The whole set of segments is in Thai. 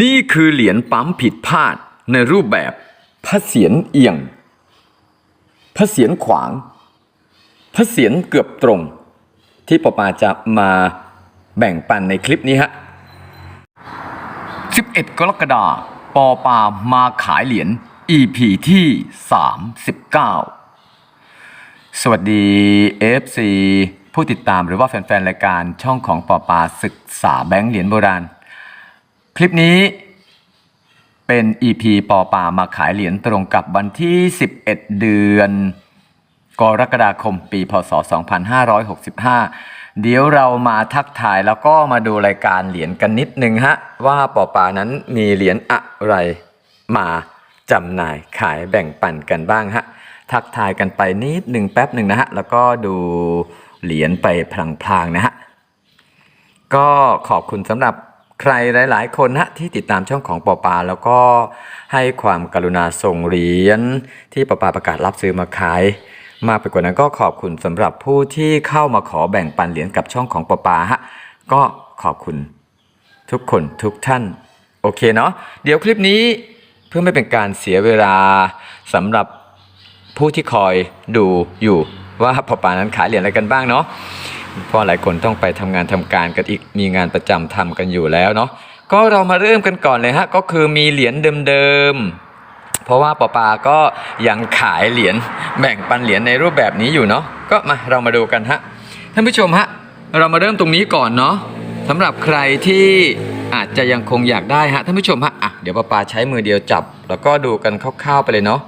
นี่คือเหรียญปั๊มผิดพลาดในรูปแบบพระเศียรเอียง พระเศียรขวาง พระเศียรเกือบตรง ที่ปอปาจะมาแบ่งปันในคลิปนี้ฮะ 11 กรกฎาคมปอปามาขายเหรียญ EP ที่ 39 สวัสดี FC ผู้ติดตามหรือว่าแฟนๆ รายการช่องของปอปาศึกษาแบงค์เหรียญโบราณ คลิปนี้เป็น EP ปอป่ามาขายเหรียญตรงกับวันที่ 11 เดือนกรกฎาคมปี พศ 2565 เดี๋ยวเรามาทักทายแล้วก็มาดูรายการเหรียญกันนิดนึงฮะ ว่าปอป่านั้นมีเหรียญอะไรมาจำหน่ายขายแบ่งปันกันบ้างฮะ ทักทายกันไปนิดหนึ่งแป๊บหนึ่งนะฮะ แล้วก็ดูเหรียญไปพลางๆนะฮะ ก็ขอบคุณสำหรับ ใครหลาย ๆ คนฮะที่ติดตามช่องของปอปา แล้วก็ให้ความกรุณาส่งเหรียญที่ปอปาประกาศรับซื้อมาขาย มากไปกว่านั้นก็ขอบคุณสำหรับผู้ที่เข้ามาขอแบ่งปันเหรียญกับช่องของปอปาฮะก็ขอบคุณทุกคนทุกท่าน โอเคเนาะเดี๋ยวคลิปนี้เพื่อไม่เป็นการเสียเวลาสำหรับผู้ที่คอยดูอยู่ว่าปอปานั้นขายเหรียญอะไรกันบ้างเนาะพราะหลายคนต้องไปทำงานทำการกันอีกมีงานประจำทำกันอยู่แล้วเนาะก็เรามาเริ่มกันก่อนเลยฮะก็คือมีเหรียญเดิมๆเพราะว่าปอปาก็ยังขายเหรียญแบ่งปันเหรียญในรูปแบบนี้อยู่เนาะก็มาเรามาดูกันฮะท่านผู้ชมฮะเรามาเริ่มตรงนี้ก่อนเนาะสำหรับใครที่อาจจะยังคงอยากได้ฮะท่านผู้ชมฮะอะเดี๋ยวปอปาใช้มือเดียวจับ แล้วก็ดูกันคร่าวๆไปเลยเนาะ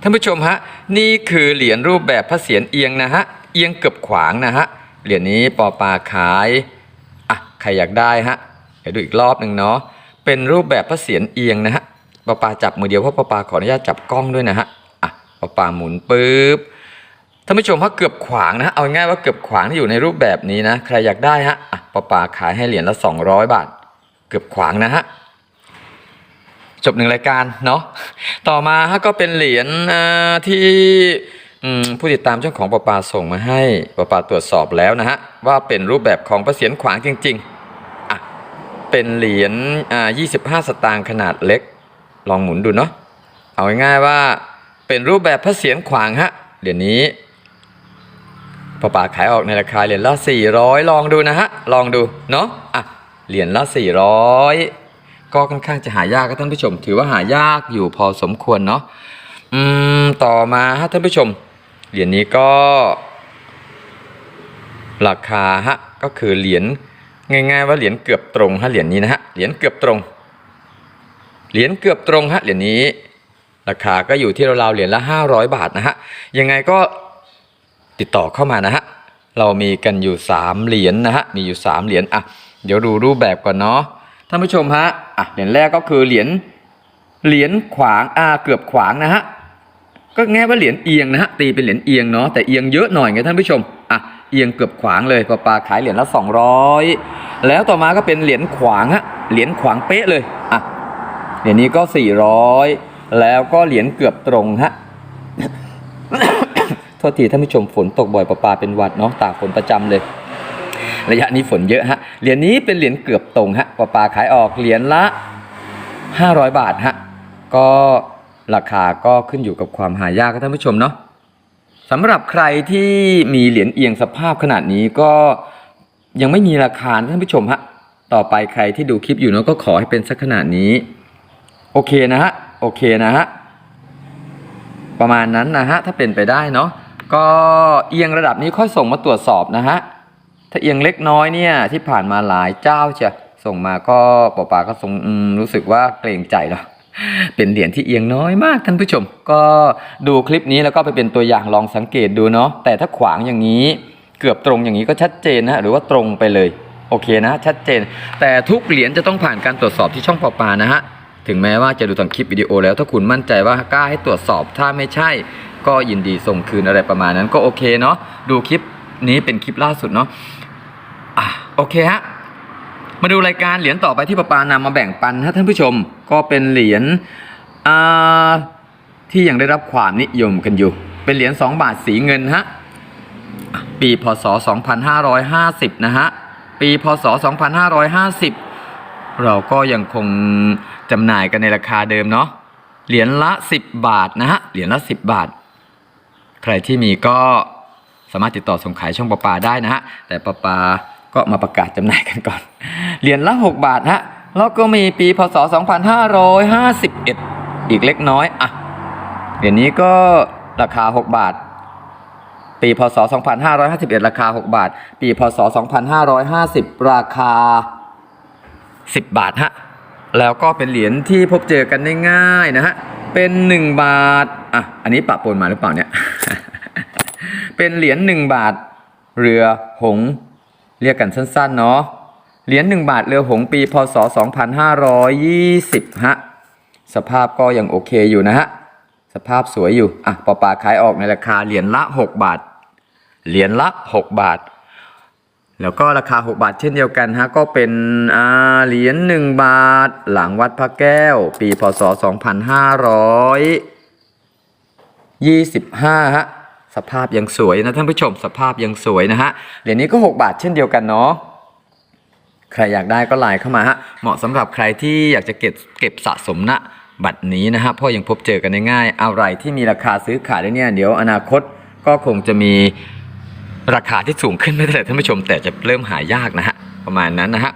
ท่านผู้ชมฮะนี่คือเหรียญรูปแบบพระเศียรเอียงนะฮะเอียงเกือบขวางนะฮะ เหรียญนี้ปอปาขายอะใครอยากได้ฮะเดี๋ยวดูอีกรอบหนึ่งเนาะเป็นรูปแบบพระเศียรเอียงนะฮะปอปาจับมือเดียวเพราะปอปาขออนุญาตจับกล้องด้วยนะฮะอะปอปาหมุนปุ๊บท่านผู้ชมฮะเกือบขวางนะฮะเอาง่ายว่าเกือบขวางที่อยู่ในรูปแบบนี้นะใครอยากได้ฮะอะปอปาขายให้เหรียญละ200 บาท เกือบขวางนะฮะจบหนึ่งรายการเนาะต่อมาฮะก็เป็นเหรียญที่ ผู้ติดตามเจ้าของประปาส่งมาให้ประปาตรวจสอบแล้วนะฮะว่าเป็นรูปแบบของพระเศียรขวางจริงๆอะเป็นเหรียญอ่า25 สตางค์ขนาดเล็ก ลองหมุนดูเนาะเอาง่ายๆว่าเป็นรูปแบบพระเศียรขวางฮะเหรียญนี้ประปาขายออกในราคาเหรียญละ400 ลองดูนะฮะลองดูเนาะอะเหรียญละ 400 ก็ค่อนข้างจะหายากครับท่านผู้ชม ถือว่าหายากอยู่พอสมควรเนาะอืมต่อมาฮะท่านผู้ชม เหรียญนี้ก็ราคาฮะก็คือเหรียญง่ายๆว่าเหรียญเกือบตรงฮะเหรียญนี้นะฮะเหรียญเกือบตรง เหรียญเกือบตรงฮะเหรียญนี้ ราคาก็อยู่ที่ราวๆเหรียญละ 500 บาทนะฮะยังไงก็ติดต่อเข้ามานะฮะเรามีกันอยู่ 3 เหรียญนะฮะมีอยู่ 3 เหรียญอะเดี๋ยวดูรูปแบบก่อนเนาะท่านผู้ชมฮะอะเหรียญแรกก็คือเหรียญเหรียญขวางอ่าเกือบขวางนะฮะ ก็แง่ว่าเหรียญเอียงนะฮะตีเป็นเหรียญเอียงเนาะแต่เอียงเยอะหน่อยไงท่านผู้ชมอะเอียงเกือบขวางเลยปลาปลาขายเหรียญละ 200 แล้วต่อมาก็เป็นเหรียญขวางฮะเหรียญขวางเป๊ะเลยอะเหรียญนี้ก็ 400 แล้วก็เหรียญเกือบตรงฮะโทษทีท่านผู้ชมฝนตกบ่อยปลาปลาเป็นวัดเนาะตากฝนประจำเลย ระยะนี้ฝนเยอะฮะเหรียญนี้เป็นเหรียญเกือบตรงฮะปลาปลาขายออกเหรียญละ 500 บาทฮะก็ ราคาก็ขึ้นอยู่กับความหายากท่านผู้ชมเนาะสำหรับใครที่มีเหรียญเอียงสภาพขนาดนี้ก็ยังไม่มีราคาท่านผู้ชมฮะต่อไปใครที่ดูคลิปอยู่เนาะก็ขอให้เป็นสักขนาดนี้ โอเคนะฮะโอเคนะฮะประมาณนั้นนะฮะถ้าเป็นไปได้เนาะก็เอียงระดับนี้ค่อยส่งมาตรวจสอบนะฮะถ้าเอียงเล็กน้อยเนี่ยที่ผ่านมาหลายเจ้าจะส่งมาก็ปอปาก็ทรงรู้สึกว่าเกรงใจเนาะ เป็นเหรียญที่เอียงน้อยมากท่านผู้ชม ก็ดูคลิปนี้แล้วก็ไปเป็นตัวอย่างลองสังเกตดูเนาะแต่ถ้าขวางอย่างนี้เกือบตรงอย่างนี้ก็ชัดเจนนะหรือว่าตรงไปเลยโอเคนะ ชัดเจน แต่ทุกเหรียญจะต้องผ่านการตรวจสอบที่ช่องปอปานะฮะถึงแม้ว่าจะดูตอนคลิปวิดีโอแล้วถ้าคุณมั่นใจว่ากล้าให้ตรวจสอบถ้าไม่ใช่ ก็ยินดีส่งคืนอะไรประมาณนั้นก็โอเคเนาะดูคลิปนี้เป็นคลิปล่าสุดเนาะอะโอเคฮะ มาดูรายการเหรียญต่อไปที่ปาปานำมาแบ่งปันฮะท่านผู้ชมก็เป็นเหรียญที่ยังได้รับความนิยมกันอยู่ เป็นเหรียญ2บาทสีเงินฮะอะปีพศ 2550 นะฮะปีพศ 2550 เราก็ยังคงจำหน่ายกันในราคาเดิมเนาะเหรียญละ 10 บาทนะฮะเหรียญละ 10 บาท ใครที่มีก็สามารถติดต่อส่งขายช่องประปาได้นะฮะแต่ประปา ก็มาประกาศจำหน่ายกันก่อน เหรียญละ 6 บาทฮะแล้วก็มีปีพศ 2551 อีกเล็กน้อยอะเหรียญนี้ก็ราคา 6 บาท ปีพศ 2551 ราคา 6 บาท ปีพศ 2550 ราคา 10 บาทฮะแล้วก็เป็นเหรียญที่พบเจอกันได้ง่ายนะฮะเป็น 1 บาทอะอันนี้ปะปนมาหรือเปล่าเนี่ย เป็นเหรียญ1บาท เรือหง เรียกกันสั้นๆเนาะเหรียญ1บาทเรือหงปีพศ 2520 ฮะ สภาพก็ยังโอเคอยู่นะฮะ สภาพสวยอยู่ อะปอปาขายออกในราคาเหรียญละ 6 บาท เหรียญละ 6 บาท แล้วก็ราคา 6 บาทเช่นเดียวกันฮะ ก็เป็นเหรียญ1บาท หลังวัดพระแก้ว ปีพศ 2525ฮะ สภาพยังสวยนะท่านผู้ชมสภาพยังสวยนะฮะเหรียญนี้ก็ 6 บาทเช่นเดียวกันเนาะใครอยากได้ก็ไลน์เข้ามาฮะเหมาะสำหรับใครที่อยากจะเก็บเก็บสะสมณบัตรนี้นะฮะเพราะยังพบเจอกันได้ง่ายอะไรที่มีราคาซื้อขายได้เนี่ยเดี๋ยวอนาคตก็คงจะมีราคาที่สูงขึ้นไม่ได้ท่านผู้ชม แต่จะเริ่มหายากนะฮะประมาณนั้นนะฮะ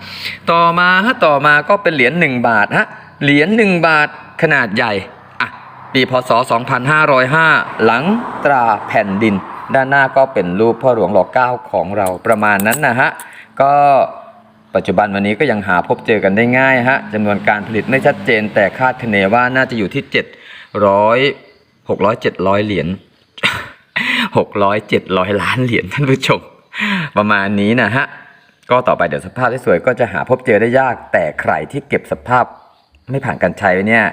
ต่อมาฮะต่อมาก็เป็นเหรียญ1บาทฮะเหรียญ1บาทขนาดใหญ่ ปีพศ 2505 หลังตราแผ่นดิน ด้านหน้าก็เป็นรูปพ่อหลวงรอเก้าของเราประมาณนั้นนะฮะ ก็ปัจจุบันวันนี้ก็ยังหาพบเจอกันได้ง่ายฮะจำนวนการผลิตไม่ชัดเจน แต่คาดคะเนว่าน่าจะอยู่ที่ 700 600 700 เหรียญ600 700 ล้านเหรียญท่านผู้ชม ประมาณนี้นะฮะ ก็ต่อไปเดี๋ยวสภาพที่สวยก็จะหาพบเจอได้ยาก แต่ใครที่เก็บสภาพไม่ผ่านการใช้เนี่ย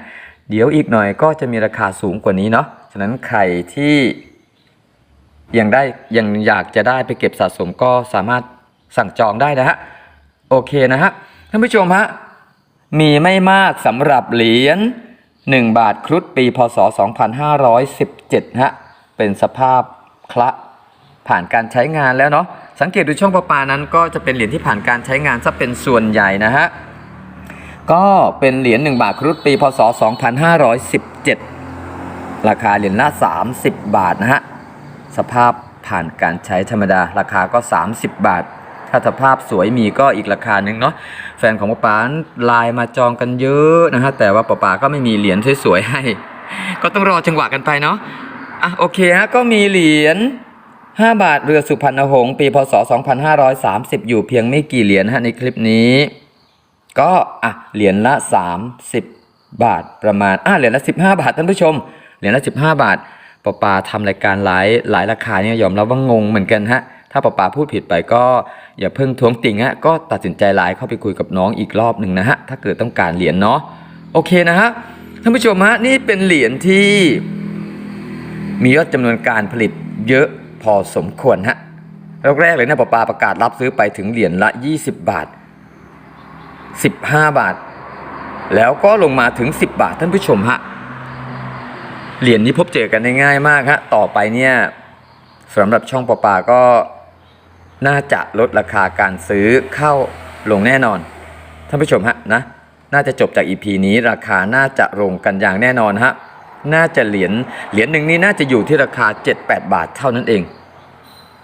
เดี๋ยวอีกหน่อยก็จะมีราคาสูงกว่านี้เนาะ ฉะนั้นใครที่ยังได้ยังอยากจะได้ไปเก็บสะสมก็สามารถสั่งจองได้นะฮะ โอเคนะฮะ ท่านผู้ชมฮะ มีไม่มากสำหรับเหรียญ1 บาทครุฑปีพศ 2517 ฮะ เป็นสภาพคละผ่านการใช้งานแล้วเนาะ สังเกตดูช่องประปานั้นก็จะเป็นเหรียญที่ผ่านการใช้งานซะเป็นส่วนใหญ่นะฮะ ก็เป็นเหรียญ1บาทครุฑปีพศ 2517 ราคาเหรียญละ 30 บาทนะฮะ สภาพผ่านการใช้ธรรมดา ราคาก็ 30 บาท ถ้าสภาพสวยมีก็อีกราคาหนึ่งเนาะ แฟนของป๊าป๊าไลน์มาจองกันเยอะนะฮะ แต่ว่าป๊าป๊าก็ไม่มีเหรียญสวยๆให้ ก็ต้องรอจังหวะกันไปเนาะ อะโอเคฮะ ก็มีเหรียญ5บาทเรือสุพรรณหงษ์ปีพศ 2530 อยู่เพียงไม่กี่เหรียญฮะในคลิปนี้ ก็อะเหรียญละ 30 บาทประมาณอะเหรียญละ 15 บาทท่านผู้ชม เหรียญละ 15 บาทปอปาทำรายการหลายหลายราคาเนี่ยยอมรับว่างงเหมือนกันฮะถ้าปอปาพูดผิดไปก็อย่าเพิ่งท้วงติงฮะก็ตัดสินใจไลน์เข้าไปคุยกับน้องอีกรอบหนึ่งนะฮะถ้าเกิดต้องการเหรียญเนาะโอเคนะฮะท่านผู้ชมฮะนี่เป็นเหรียญที่มียอดจำนวนการผลิตเยอะพอสมควรฮะแรกๆเลยนะปอปาประกาศรับซื้อไปถึงเหรียญละ 20 บาท 15 บาท แล้วก็ลงมาถึง 10 บาทท่านผู้ชมฮะเหรียญนี้พบเจอกันได้ง่ายมากฮะต่อไปเนี่ยสำหรับช่องปอปาก็น่าจะลดราคาการซื้อเข้าลงแน่นอนท่านผู้ชมฮะนะน่าจะจบจาก EP นี้ราคาน่าจะลงกันอย่างแน่นอนฮะน่าจะเหรียญเหรียญหนึ่งนี่น่าจะอยู่ที่ราคา 7-8 บาทเท่านั้นเอง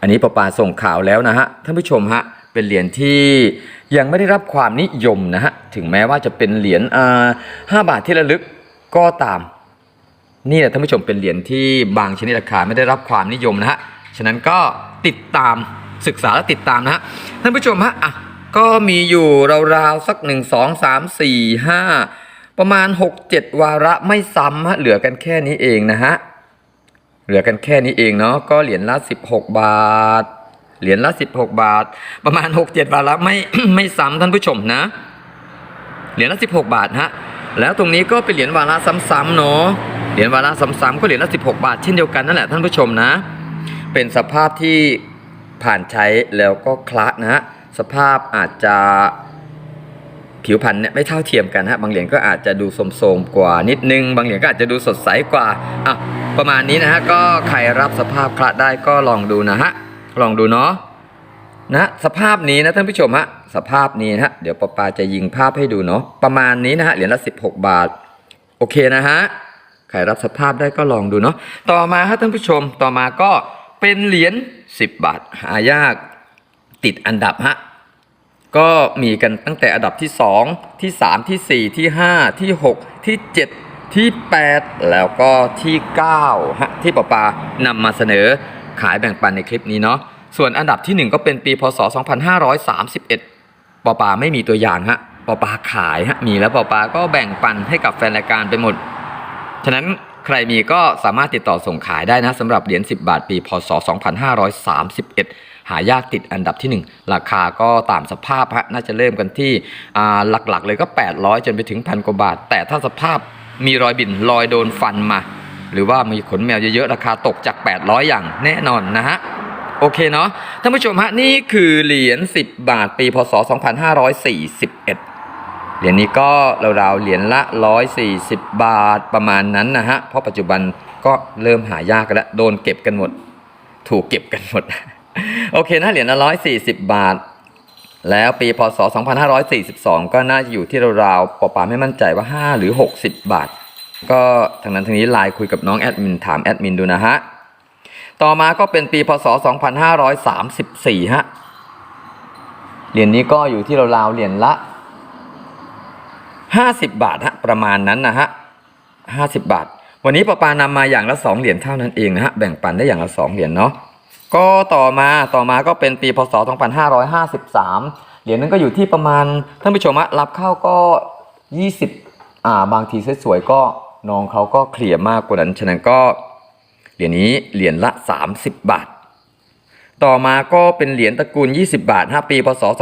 อันนี้ปอปาส่งข่าวแล้วนะฮะท่านผู้ชมฮะเป็นเหรียญที่ ยังไม่ได้รับความนิยมนะฮะ ถึงแม้ว่าจะเป็นเหรียญห้าบาทที่ระลึกก็ตาม นี่แหละท่านผู้ชมเป็นเหรียญที่บางชนิดราคาไม่ได้รับความนิยมนะฮะ ฉะนั้นก็ติดตามศึกษาและติดตามนะฮะ ท่านผู้ชมฮะอะก็มีอยู่ราวๆสักหนึ่งสองสามสี่ห้าประมาณหกเจ็ดวาระไม่ซ้ำฮะเหลือกันแค่นี้เองนะฮะ เหลือกันแค่นี้เองเนาะก็เหรียญละ16บาท เหรียญละ 16 บาท ประมาณ 6-7 บาทละไม่ไม่ซ้ำท่านผู้ชมนะ เหรียญละ 16 บาทฮะแล้วตรงนี้ก็เป็นเหรียญวาระซ้ำๆเนาะเหรียญวาระซ้ำๆก็เหรียญละ16 บาท เช่นเดียวกันนั่นแหละท่านผู้ชมนะ เป็นสภาพที่ผ่านใช้แล้วก็คละนะฮะสภาพอาจจะผิวพรรณเนี่ยไม่เท่าเทียมกันฮะบางเหรียญก็อาจจะดูโสมๆกว่านิดนึง บางเหรียญก็อาจจะดูสดใสกว่าอะประมาณนี้นะฮะก็ใครรับสภาพคละได้ก็ลองดูนะฮะ ลองดูเนาะนะสภาพนี้นะท่านผู้ชมฮะสภาพนี้นะฮะเดี๋ยวปอปาจะยิงภาพให้ดูเนาะประมาณนี้นะฮะเหรียญละ16 บาท โอเคนะฮะใครรับสภาพได้ก็ลองดูเนาะต่อมาครับท่านผู้ชมต่อมาก็เป็นเหรียญ10 บาท หายากติดอันดับฮะก็มีกันตั้งแต่อันดับที่ 2 ที่ 3 ที่ 4 ที่ 5 ที่ 6 ที่ 7 ที่ 8 แล้วก็ที่9ฮะที่ปอปานำมาเสนอ ขายแบ่งปันในคลิปนี้เนาะส่วนอันดับที่ 1 ก็เป็นปีพศ 2531ปอปาไม่มีตัวอย่างฮะปอปาขายฮะมีแล้วปอปาก็แบ่งปันให้กับแฟนรายการไปหมด ฉะนั้นใครมีก็สามารถติดต่อส่งขายได้นะสำหรับเหรียญ10 บาทปี พศ 2531 หายากติดอันดับที่ 1 ราคาก็ตามสภาพฮะน่าจะเริ่มกันที่หลักๆ เลยก็ 800 จนไปถึงพันกว่าบาท แต่ถ้าสภาพมีรอยบิ่นรอยโดนฟันมา หรือว่ามีขนแมวเยอะๆ ราคาตกจาก 800 อย่างแน่นอนนะฮะโอเคเนาะท่านผู้ชมฮะนี่คือเหรียญ10 บาทปีพศ 2541 เหรียญนี้ก็ราวๆเหรียญละ 140 บาทประมาณนั้นนะฮะเพราะปัจจุบันก็เริ่มหายากกันแล้วโดนเก็บกันหมด ถูกเก็บกันหมด โอเคนะเหรียญละ 140 บาท แล้วปีพศ 2542 ก็น่าจะอยู่ที่ราวๆปอปาไม่มั่นใจว่า 5 หรือ 60 บาท ก็ทางนั้นทางนี้ไลน์คุยกับน้องแอดมินถามแอดมินดูนะฮะ ต่อมาก็เป็นปีพศ 2534 ฮะ เหรียญนี้ก็อยู่ที่ราวๆเหรียญละ 50 บาทฮะ ประมาณนั้นนะฮะ 50 บาท วันนี้ปะปานำมาอย่างละ 2 เหรียญเท่านั้นเองนะฮะ แบ่งปันได้อย่างละ 2 เหรียญเนาะ ก็ต่อมาต่อมาก็เป็นปีพศ 2553 เหรียญนั้นก็อยู่ที่ประมาณท่านผู้ชมฮะรับเข้าก็ 20อ่าบางทีสวยๆก็ น้องเขาก็เคลียร์มากกว่านั้น ฉะนั้นก็เหรียญนี้เหรียญละ 30 บาท ต่อมาก็เป็นเหรียญตระกูล 20 บาทฮะปี พศ 2543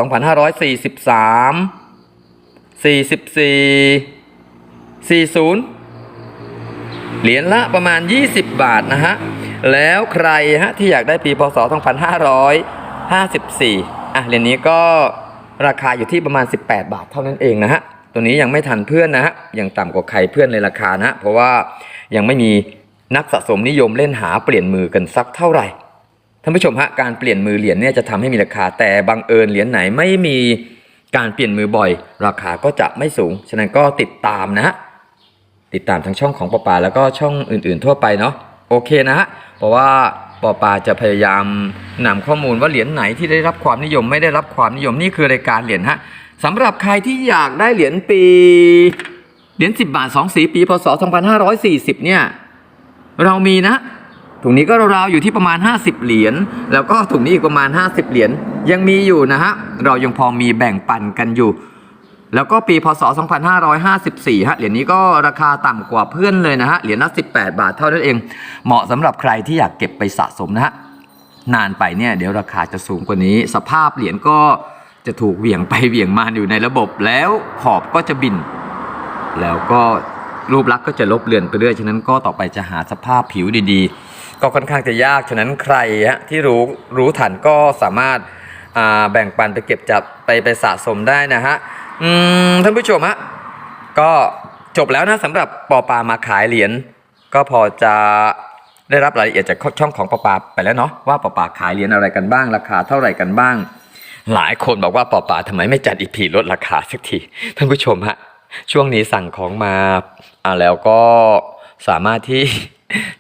44 40 เหรียญละประมาณ 20 บาทนะฮะ แล้วใครฮะที่อยากได้ปีพศ 2554 อะเหรียญนี้ก็ราคาอยู่ที่ประมาณ 18 บาทเท่านั้นเองนะฮะ ตัวนี้ยังไม่ทันเพื่อนนะฮะยังต่ำกว่าใครเพื่อนในราคานะ เพราะว่ายังไม่มีนักสะสมนิยมเล่นหาเปลี่ยนมือกันสักเท่าไหร่ท่านผู้ชมฮะการเปลี่ยนมือเหรียญเนี่ยจะทำให้มีราคา แต่บังเอิญเหรียญไหนไม่มีการเปลี่ยนมือบ่อย ราคาก็จะไม่สูง ฉะนั้นก็ติดตามนะ ติดตามทั้งช่องของปอปาแล้วก็ช่องอื่น ๆ ทั่วไปเนาะโอเคนะฮะเพราะว่าปอปาจะพยายามนำข้อมูลว่าเหรียญไหนที่ได้รับความนิยมไม่ได้รับความนิยมนี่คือรายการเหรียญฮะ สำหรับใครที่อยากได้เหรียญปี เหรียญ10 บาท 2 สีปี พศ 2540 เนี่ย เรามีนะ ถุงนี้ก็ราวๆอยู่ที่ประมาณ 50 เหรียญ แล้วก็ถุงนี้อีกประมาณ 50 เหรียญ ยังมีอยู่นะฮะ เรายังพอมีแบ่งปันกันอยู่ แล้วก็ปี พศ 2554 ฮะ เหรียญนี้ก็ราคาต่ำกว่าเพื่อนเลยนะฮะ เหรียญละ 18 บาทเท่านั้นเอง เหมาะสำหรับใครที่อยากเก็บไปสะสมนะฮะ นานไปเนี่ยเดี๋ยวราคาจะสูงกว่านี้ สภาพเหรียญก็ จะถูกเหวี่ยงไปเหวี่ยงมาอยู่ในระบบแล้วขอบก็จะบิน แล้วก็รูปลักษณ์ก็จะลบเลือนไปเรื่อยฉะนั้นก็ต่อไปจะหาสภาพผิวดีๆ ก็ค่อนข้างจะยากฉะนั้นใครฮะที่รู้รู้ทันก็สามารถแบ่งปันไปเก็บจับไปไปสะสมได้นะฮะท่านผู้ชมฮะก็จบแล้วนะสำหรับปอปามาขายเหรียญก็พอจะได้รับรายละเอียดจากช่องของปอปาไปแล้วเนาะว่าปอปาขายเหรียญอะไรกันบ้าง ราคาเท่าไหร่กันบ้าง หลายคนบอกว่าปอปาทำไมไม่จัดอีพีลดราคาสักที ท่านผู้ชมฮะ ช่วงนี้สั่งของมาอ่าแล้วก็สามารถที่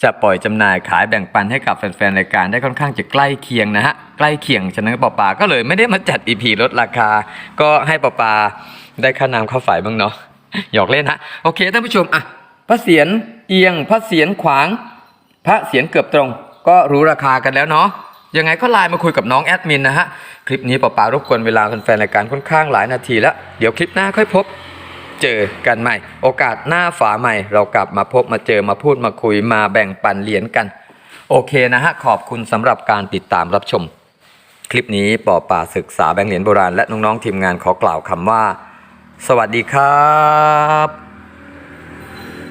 จะปล่อยจำหน่ายขายแบ่งปันให้กับแฟนๆรายการได้ค่อนข้างจะใกล้เคียงนะฮะ ใกล้เคียงฉะนั้นปอปาก็เลยไม่ได้มาจัดอีพีลดราคา ก็ให้ปอปาได้ค่าน้ำค่าไฟบ้างเนาะหยอกเล่นฮะโอเคท่านผู้ชมอะพระเศียรเอียงพระเศียรขวาง พระเศียรเกือบตรง ก็รู้ราคากันแล้วเนาะ ยังไงก็ไลน์มาคุยกับน้องแอดมินนะฮะ คลิปนี้ปอปารบกวนเวลาแฟนๆรายการค่อนข้างหลายนาทีแล้ว เดี๋ยวคลิปหน้าค่อยพบ เจอกันใหม่ โอกาสหน้าฝาใหม่ เรากลับมาพบมาเจอมาพูดมาคุยมาแบ่งปันเหรียญกัน โอเคนะฮะ ขอบคุณสำหรับการติดตามรับชม คลิปนี้ปอป่าศึกษาแบงเหรียญโบราณและน้องๆทีมงานขอกล่าวคำว่า สวัสดีครับ